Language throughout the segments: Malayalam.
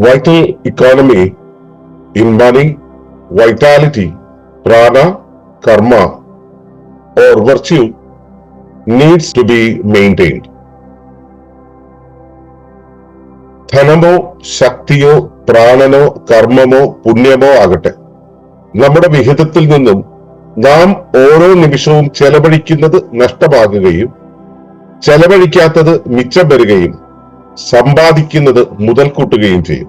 vital economy in money, vitality, prana, karma, or virtue needs to be maintained. ധനമോ ശക്തിയോ പ്രാണനോ കർമ്മമോ പുണ്യമോ ആകട്ടെ നമ്മുടെ വിഹിതത്തിൽ നിന്നും നാം ഓരോ നിമിഷവും ചെലവഴിക്കുന്നത് നഷ്ടമാകുകയും ചെലവഴിക്കാത്തത് മിച്ചം വരികയും സമ്പാദിക്കുന്നത് മുതൽ കൂട്ടുകയും ചെയ്യും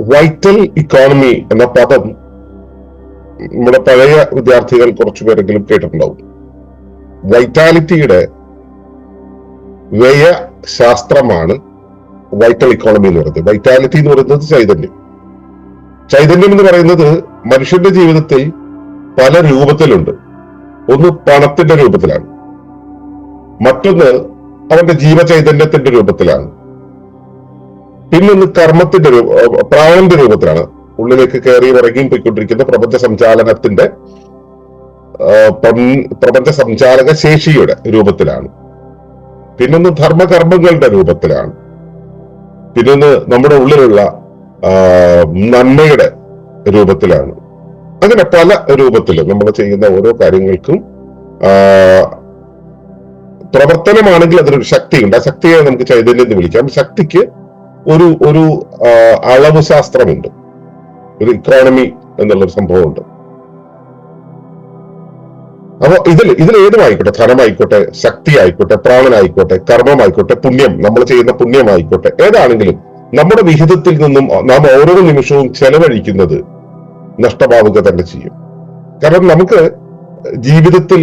വൈറ്റൽ ഇക്കോണമി എന്ന പദം നമ്മുടെ പഴയ വിദ്യാർത്ഥികൾ കുറച്ചു പേരെങ്കിലും കേട്ടിട്ടുണ്ടാവും. വൈറ്റാലിറ്റിയുടെ വ്യയ ശാസ്ത്രമാണ് വൈറ്റൽ ഇക്കോണമി എന്ന് പറയുന്നത്. വൈറ്റാലിറ്റി എന്ന് പറയുന്നത് ചൈതന്യം. ചൈതന്യം എന്ന് പറയുന്നത് മനുഷ്യന്റെ ജീവിതത്തിൽ പല രൂപത്തിലുണ്ട്. ഒന്ന് പണത്തിന്റെ രൂപത്തിലാണ്. മറ്റൊന്ന് അവന്റെ ജീവചൈതന്യത്തിന്റെ രൂപത്തിലാണ്. പിന്നൊന്ന് കർമ്മത്തിന്റെ പ്രാണന്റെ രൂപത്തിലാണ്. ഉള്ളിലേക്ക് കയറി ഇറങ്ങിയും പോയിക്കൊണ്ടിരിക്കുന്ന പ്രപഞ്ച സഞ്ചാലനത്തിന്റെ പ്രപഞ്ച സഞ്ചാലക ശേഷിയുടെ രൂപത്തിലാണ്. പിന്നൊന്ന് ധർമ്മകർമ്മങ്ങളുടെ രൂപത്തിലാണ്. പിന്നൊന്ന് നമ്മുടെ ഉള്ളിലുള്ള നന്മയുടെ രൂപത്തിലാണ്. അങ്ങനെ പല രൂപത്തിലും നമ്മൾ ചെയ്യുന്ന ഓരോ കാര്യങ്ങൾക്കും പ്രവർത്തനമാണെങ്കിൽ അതിനൊരു ശക്തിയുണ്ട്. ആ ശക്തിയെ നമുക്ക് ചൈതന്യം എന്ന് വിളിക്കാം. ശക്തിക്ക് ഒരു ഒരു അളവ് ശാസ്ത്രമുണ്ട്. ഒരു ഇക്കോണമി എന്നുള്ളൊരു സംഭവമുണ്ട്. അപ്പൊ ഇതിൽ ഇതിൽ ഏതുമായിക്കോട്ടെ ധനമായിക്കോട്ടെ ശക്തി ആയിക്കോട്ടെ പ്രാണനായിക്കോട്ടെ കർമ്മമായിക്കോട്ടെ പുണ്യം നമ്മൾ ചെയ്യുന്ന പുണ്യമായിക്കോട്ടെ ഏതാണെങ്കിലും നമ്മുടെ വിഹിതത്തിൽ നിന്നും നാം ഓരോ നിമിഷവും ചെലവഴിക്കുന്നത് നഷ്ടമാവുക തന്നെ ചെയ്യും. കാരണം നമുക്ക് ജീവിതത്തിൽ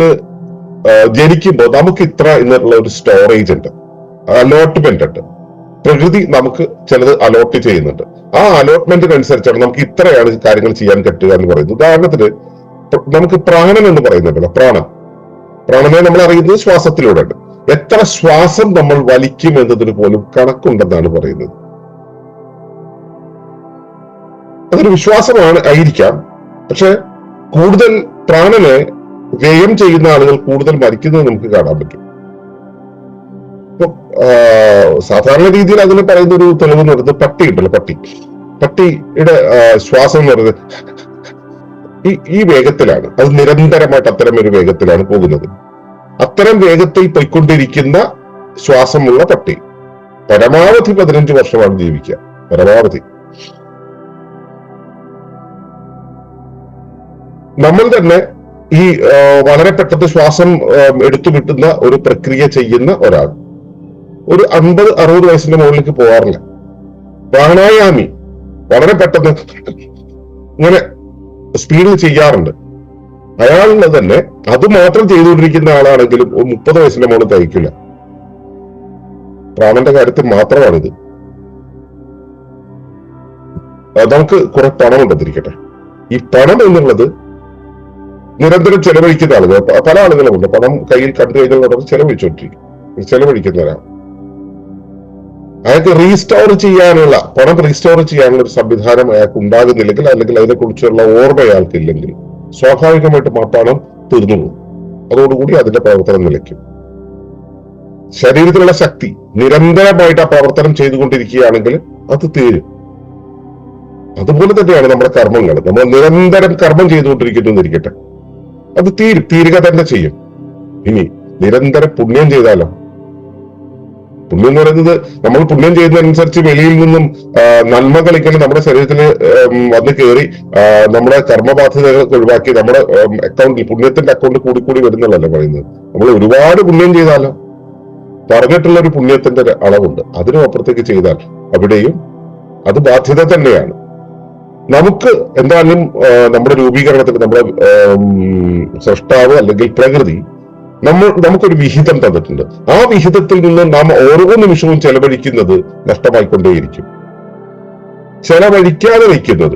ജനിക്കുമ്പോൾ നമുക്ക് ഇത്ര എന്നുള്ള ഒരു സ്റ്റോറേജ് ഉണ്ട്. അലോട്ട്മെന്റ് ഉണ്ട്. പ്രകൃതി നമുക്ക് ചിലത് അലോട്ട് ചെയ്യുന്നുണ്ട്. ആ അലോട്ട്മെന്റിന് അനുസരിച്ചാണ് നമുക്ക് ഇത്രയാണ് കാര്യങ്ങൾ ചെയ്യാൻ പറ്റുക എന്ന് പറയുന്നത്. ഉദാഹരണത്തിന് നമുക്ക് പ്രാണൻ എന്ന് പറയുന്നുണ്ടല്ലോ പ്രാണൻ. പ്രാണനെ നമ്മൾ അറിയുന്നത് ശ്വാസത്തിലൂടെ ഉണ്ട് എത്ര ശ്വാസം നമ്മൾ വലിക്കും എന്നതിന് പോലും കണക്കുണ്ടെന്നാണ് പറയുന്നത്. അതൊരു വിശ്വാസമാണ് ആയിരിക്കാം. പക്ഷെ കൂടുതൽ പ്രാണനെ വ്യയം ചെയ്യുന്ന ആളുകൾ കൂടുതൽ മരിക്കുന്നത് നമുക്ക് കാണാൻ പറ്റും. സാധാരണ രീതിയിൽ അതിന് പറയുന്ന ഒരു തെളിവ് എന്ന് പറയുന്നത് പട്ടി ഉണ്ടല്ലോ പട്ടി. പട്ടിയുടെ ശ്വാസം എന്ന് പറയുന്നത് ഈ ഈ വേഗത്തിലാണ്. അത് നിരന്തരമായിട്ട് അത്തരം ഒരു വേഗത്തിലാണ് പോകുന്നത്. അത്തരം വേഗത്തിൽ പോയിക്കൊണ്ടിരിക്കുന്ന ശ്വാസമുള്ള പട്ടി. പരമാവധി പതിനഞ്ച് വർഷമാണ് ജീവിക്കുക. പരമാവധി. നമ്മൾ തന്നെ ഈ വളരെ പെട്ടെന്ന് ശ്വാസം എടുത്തു വിട്ടുന്ന ഒരു പ്രക്രിയ ചെയ്യുന്ന ഒരാൾ. ഒരു അമ്പത് അറുപത് വയസ്സിന്റെ മുകളിലേക്ക് പോകാറില്ല പ്രാണായാമി വളരെ പെട്ടെന്ന് ഇങ്ങനെ സ്പീഡിൽ ചെയ്യാറുണ്ട്. അയാളിന് തന്നെ അത് മാത്രം ചെയ്തുകൊണ്ടിരിക്കുന്ന ആളാണെങ്കിലും ഒരു മുപ്പത് വയസ്സിന്റെ മുകളിൽ തയ്ക്കില്ല. പ്രാണന്റെ കാര്യത്തിൽ മാത്രമാണിത്. നമുക്ക് കുറെ പണം ഉണ്ടെന്നിരിക്കട്ടെ. ഈ പണം എന്നുള്ളത് നിരന്തരം ചെലവഴിക്കുന്ന ആളുകൾ പല ആളുകളുമുണ്ട്. പണം കയ്യിൽ കണ്ടു കഴിഞ്ഞാൽ ഉടനെ ചെലവഴിച്ചോണ്ടിരിക്കും ചെലവഴിക്കുന്ന ഒരാൾ. അയാൾക്ക് റീസ്റ്റോർ ചെയ്യാനുള്ള പണം റീസ്റ്റോർ ചെയ്യാനുള്ള ഒരു സംവിധാനം അയാൾക്ക് ഉണ്ടാകുന്നില്ലെങ്കിൽ അല്ലെങ്കിൽ അതിനെക്കുറിച്ചുള്ള ഓർമ്മ അയാൾക്ക് ഇല്ലെങ്കിൽ സ്വാഭാവികമായിട്ടും ആ പണം തീർന്നു പോകും അതോടുകൂടി അതിന്റെ പ്രവർത്തനം നിലയ്ക്കും. ശരീരത്തിലുള്ള ശക്തി നിരന്തരമായിട്ട് ആ പ്രവർത്തനം ചെയ്തുകൊണ്ടിരിക്കുകയാണെങ്കിൽ അത് തീരും. അതുപോലെ തന്നെയാണ് നമ്മുടെ കർമ്മങ്ങൾ. നമ്മൾ നിരന്തരം കർമ്മം ചെയ്തുകൊണ്ടിരിക്കുന്നു എന്നിരിക്കട്ടെ. അത് തീരും. തീരുക തന്നെ ചെയ്യും. ഇനി നിരന്തരം പുണ്യം ചെയ്താലോ? പുണ്യം എന്ന് പറയുന്നത് നമ്മൾ പുണ്യം ചെയ്യുന്നതനുസരിച്ച് വെളിയിൽ നിന്നും നന്മ ഇങ്ങനെ നമ്മുടെ ശരീരത്തിൽ വന്ന് കയറി നമ്മുടെ കർമ്മബാധ്യതകൾ ഒഴിവാക്കി നമ്മുടെ അക്കൗണ്ടിൽ പുണ്യത്തിന്റെ അക്കൗണ്ട് കൂടി കൂടി വരുന്നുള്ളല്ലോ പറയുന്നത്. നമ്മൾ ഒരുപാട് പുണ്യം ചെയ്താലോ? പറഞ്ഞിട്ടുള്ള ഒരു പുണ്യത്തിന്റെ അളവുണ്ട്. അതിനും അപ്പുറത്തേക്ക് ചെയ്താൽ അവിടെയും അത് ബാധ്യത തന്നെയാണ്. നമുക്ക് എന്തായാലും നമ്മുടെ രൂപീകരണത്തിന് നമ്മുടെ സൃഷ്ടാവ് അല്ലെങ്കിൽ പ്രകൃതി നമ്മൾ നമുക്കൊരു വിഹിതം തന്നിട്ടുണ്ട്. ആ വിഹിതത്തിൽ നിന്ന് നാം ഓരോ നിമിഷവും ചെലവഴിക്കുന്നത് നഷ്ടമായിക്കൊണ്ടേയിരിക്കും. ചെലവഴിക്കാതെ വയ്ക്കുന്നത്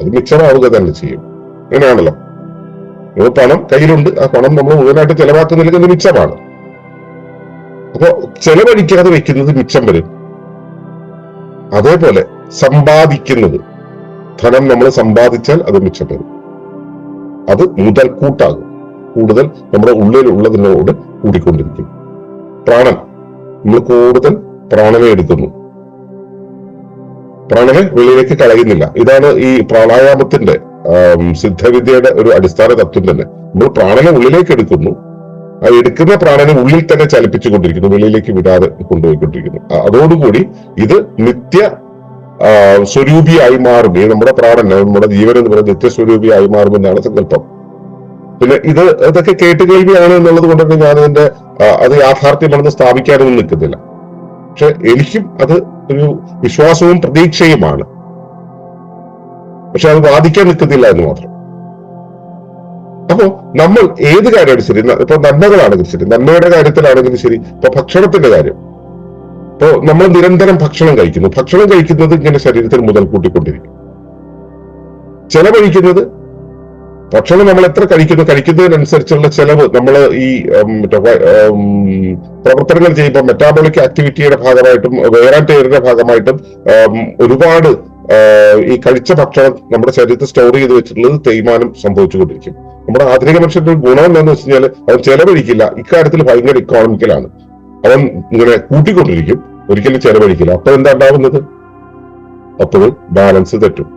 അത് മിച്ചമാവുക തന്നെ ചെയ്യും. അങ്ങനെയാണല്ലോ? നമ്മൾ പണം കയ്യിലുണ്ട്. ആ പണം നമ്മൾ മുഴുവനായിട്ട് ചെലവാക്കുന്നില്ലെങ്കിൽ അത് മിച്ചമാണ്. അപ്പോ ചെലവഴിക്കാതെ വെക്കുന്നത് മിച്ചം വരും. അതേപോലെ സമ്പാദിക്കുന്നത്. ധനം നമ്മൾ സമ്പാദിച്ചാൽ അത് മിച്ചം വരും. അത് മുതൽ കൂട്ടാകും കൂടുതൽ നമ്മുടെ ഉള്ളിലുള്ളതിനോട് കൂടിക്കൊണ്ടിരിക്കും. പ്രാണൻ നമ്മൾ കൂടുതൽ പ്രാണനെ എടുക്കുന്നു. പ്രാണനെ വെളിയിലേക്ക് കളയുന്നില്ല. ഇതാണ് ഈ പ്രാണായാമത്തിന്റെ സിദ്ധവിദ്യയുടെ ഒരു അടിസ്ഥാന തത്വം തന്നെ. നമ്മൾ പ്രാണനെ ഉള്ളിലേക്ക് എടുക്കുന്നു. ആ എടുക്കുന്ന പ്രാണനെ ഉള്ളിൽ തന്നെ ചലിപ്പിച്ചുകൊണ്ടിരിക്കുന്നു വെളിയിലേക്ക് വിടാതെ കൊണ്ടുപോയിക്കൊണ്ടിരിക്കുന്നു. അതോടുകൂടി ഇത് നിത്യ സ്വരൂപിയായി മാറും. ഈ നമ്മുടെ പ്രാണൻ നമ്മുടെ ജീവൻ എന്ന് പറയുന്നത് നിത്യസ്വരൂപിയായി മാറുമെന്നാണ് സങ്കല്പം. പിന്നെ ഇത് ഇതൊക്കെ കേട്ട് കേൾവിയാണ് എന്നുള്ളത് കൊണ്ടൊക്കെ ഞാൻ അതിന്റെ അത് യാഥാർത്ഥ്യമാണെന്ന് സ്ഥാപിക്കാനൊന്നും നിൽക്കുന്നില്ല പക്ഷെ എനിക്കും അത് ഒരു വിശ്വാസവും പ്രതീക്ഷയുമാണ്. പക്ഷെ അത് വാദിക്കാൻ നിൽക്കുന്നില്ല എന്ന് മാത്രം. അപ്പോ നമ്മൾ ഏത് കാര്യമാണ് ശരി ഇപ്പൊ നന്മകളാണെങ്കിലും ശരി നന്മയുടെ കാര്യത്തിലാണെങ്കിലും ശരി ഇപ്പൊ ഭക്ഷണത്തിന്റെ കാര്യം. ഇപ്പോ നമ്മൾ നിരന്തരം ഭക്ഷണം കഴിക്കുന്നു. ഭക്ഷണം കഴിക്കുന്നത് ഇങ്ങനെ ശരീരത്തിൽ മുതൽ കൂട്ടിക്കൊണ്ടിരിക്കും ചെലവഴിക്കുന്നത് ഭക്ഷണം നമ്മൾ എത്ര കഴിക്കുന്നു കഴിക്കുന്നതിനനുസരിച്ചുള്ള ചെലവ് നമ്മൾ ഈ പ്രവർത്തനങ്ങൾ ചെയ്യുമ്പോൾ മെറ്റാബോളിക് ആക്ടിവിറ്റിയുടെ ഭാഗമായിട്ടും വേറെ ടേറിന്റെ ഭാഗമായിട്ടും ഒരുപാട് ഈ കഴിച്ച ഭക്ഷണം നമ്മുടെ ശരീരത്തിൽ സ്റ്റോർ ചെയ്ത് വെച്ചിട്ടുള്ളത് തേയ്മാനം സംഭവിച്ചുകൊണ്ടിരിക്കും. നമ്മുടെ ആധുനിക മനുഷ്യന്റെ ഒരു ഗുണം എന്താണെന്ന് വെച്ച് കഴിഞ്ഞാൽ അവൻ ചെലവഴിക്കില്ല. ഇക്കാര്യത്തിൽ ഭയങ്കര ഇക്കോണമിക്കലാണ് അവൻ ഇങ്ങനെ കൂട്ടിക്കൊണ്ടിരിക്കും. ഒരിക്കലും ചെലവഴിക്കില്ല. അപ്പൊ എന്താ ഉണ്ടാവുന്നത്? അപ്പോൾ ബാലൻസ് തെറ്റും.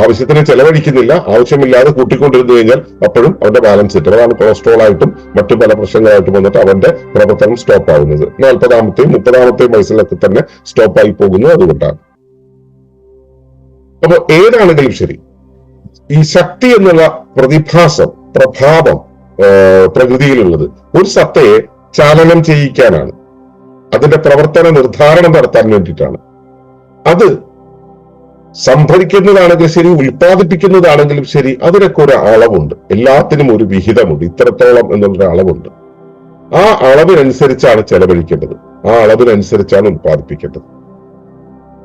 ആവശ്യത്തിന് ചെലവഴിക്കുന്നില്ല ആവശ്യമില്ലാതെ കൂട്ടിക്കൊണ്ടിരുന്നു കഴിഞ്ഞാൽ അപ്പോഴും അവന്റെ ബാലൻസ് കിട്ടും അതാണ് കൊളസ്ട്രോൾ ആയിട്ടും മറ്റു പല പ്രശ്നങ്ങളായിട്ടും വന്നിട്ട് അവന്റെ പ്രവർത്തനം സ്റ്റോപ്പ് ആവുന്നത്. നാൽപ്പതാമത്തെയും മുപ്പതാമത്തെയും വയസ്സിലൊക്കെ തന്നെ സ്റ്റോപ്പ് ആയി പോകുന്നു അതുകൊണ്ടാണ്. അപ്പൊ ഏതാണെങ്കിലും ശരി ഈ ശക്തി എന്നുള്ള പ്രതിഭാസം പ്രഭാവം പ്രകൃതിയിലുള്ളത് ഒരു സത്തയെ ചാലനം ചെയ്യിക്കാനാണ്. അതിന്റെ പ്രവർത്തന നിർദ്ധാരണം നടത്താൻ വേണ്ടിയിട്ടാണ്. അത് സംഭരിക്കുന്നതാണെങ്കിലും ശരി ഉൽപ്പാദിപ്പിക്കുന്നതാണെങ്കിലും ശരി അതിനൊക്കെ ഒരു അളവുണ്ട്. എല്ലാത്തിനും ഒരു വിഹിതമുണ്ട്. ഇത്രത്തോളം എന്നുള്ളൊരു അളവുണ്ട്. ആ അളവിനനുസരിച്ചാണ് ചെലവഴിക്കേണ്ടത്. ആ അളവിനനുസരിച്ചാണ് ഉൽപ്പാദിപ്പിക്കേണ്ടത്.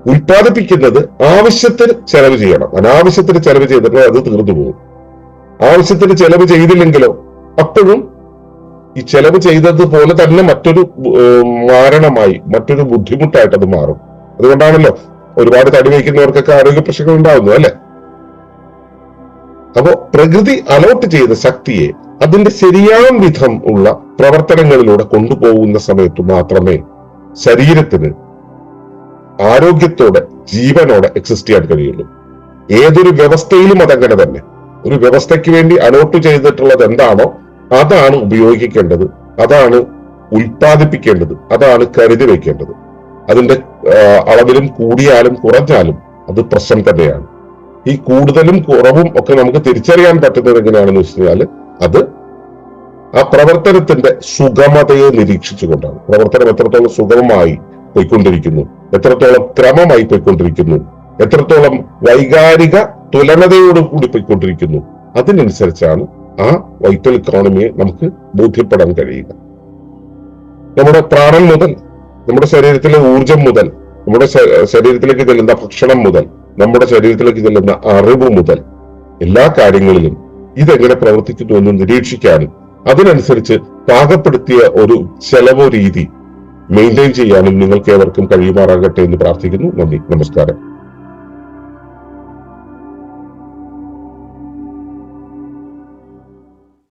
ഉൽപ്പാദിപ്പിക്കുന്നത് ആവശ്യത്തിന് ചെലവ് ചെയ്യണം. അനാവശ്യത്തിന് ചെലവ് ചെയ്തിട്ട് അത് തീർന്നു പോകും. ആവശ്യത്തിന് ചെലവ് ചെയ്തില്ലെങ്കിലോ അപ്പോഴും ഈ ചെലവ് ചെയ്തതുപോലെ തന്നെ മറ്റൊരു മാരണമായി മറ്റൊരു ബുദ്ധിമുട്ടായിട്ട് അത് മാറും. അതുകൊണ്ടാണല്ലോ ഒരുപാട് തടി വയ്ക്കുന്നവർക്കൊക്കെ ആരോഗ്യ പ്രശ്നങ്ങൾ ഉണ്ടാവുന്നു അല്ലെ? അപ്പോ പ്രകൃതി അലോട്ട് ചെയ്ത ശക്തിയെ അതിന്റെ ശരിയാം വിധം ഉള്ള പ്രവർത്തനങ്ങളിലൂടെ കൊണ്ടുപോകുന്ന സമയത്ത് മാത്രമേ ശരീരത്തിന് ആരോഗ്യത്തോടെ ജീവനോടെ എക്സിസ്റ്റ് ചെയ്യാൻ കഴിയുള്ളൂ. ഏതൊരു വ്യവസ്ഥയിലും അതങ്ങനെ തന്നെ. ഒരു വ്യവസ്ഥയ്ക്ക് വേണ്ടി അലോട്ട് ചെയ്തിട്ടുള്ളത് എന്താണോ അതാണ് ഉപയോഗിക്കേണ്ടത് അതാണ് ഉൽപ്പാദിപ്പിക്കേണ്ടത് അതാണ് കരുതി വെക്കേണ്ടത് അതിന്റെ അളവിലും കൂടിയാലും കുറഞ്ഞാലും അത് പ്രശ്നം തന്നെയാണ്. ഈ കൂടുതലും കുറവും ഒക്കെ നമുക്ക് തിരിച്ചറിയാൻ പറ്റുന്നത് എങ്ങനെയാണെന്ന് വെച്ച് കഴിഞ്ഞാൽ അത് ആ പ്രവർത്തനത്തിന്റെ സുഗമതയെ നിരീക്ഷിച്ചുകൊണ്ടാണ്. പ്രവർത്തനം എത്രത്തോളം സുഗമമായി പോയിക്കൊണ്ടിരിക്കുന്നു എത്രത്തോളം ക്രമമായി പോയിക്കൊണ്ടിരിക്കുന്നു എത്രത്തോളം വൈകാരിക തുലനതയോട് കൂടി പോയിക്കൊണ്ടിരിക്കുന്നു അതിനനുസരിച്ചാണ് ആ വൈറ്റൽ ഇക്കോണമിയെ നമുക്ക് ബോധ്യപ്പെടാൻ കഴിയുക. നമ്മുടെ പ്രാണൻ മുതൽ നമ്മുടെ ശരീരത്തിലെ ഊർജം മുതൽ നമ്മുടെ ശരീരത്തിലേക്ക് ചെല്ലുന്ന ഭക്ഷണം മുതൽ നമ്മുടെ ശരീരത്തിലേക്ക് ചെല്ലുന്ന അറിവ് മുതൽ എല്ലാ കാര്യങ്ങളിലും ഇതെങ്ങനെ പ്രവർത്തിക്കുന്നു എന്ന് നിരീക്ഷിക്കാനും അതിനനുസരിച്ച് പാകപ്പെടുത്തിയ ഒരു ചെലവ് രീതി മെയിന്റെയിൻ ചെയ്യാനും നിങ്ങൾക്ക് ഏവർക്കും കഴിയുമാറാകട്ടെ എന്ന് പ്രാർത്ഥിക്കുന്നു. നന്ദി. നമസ്കാരം.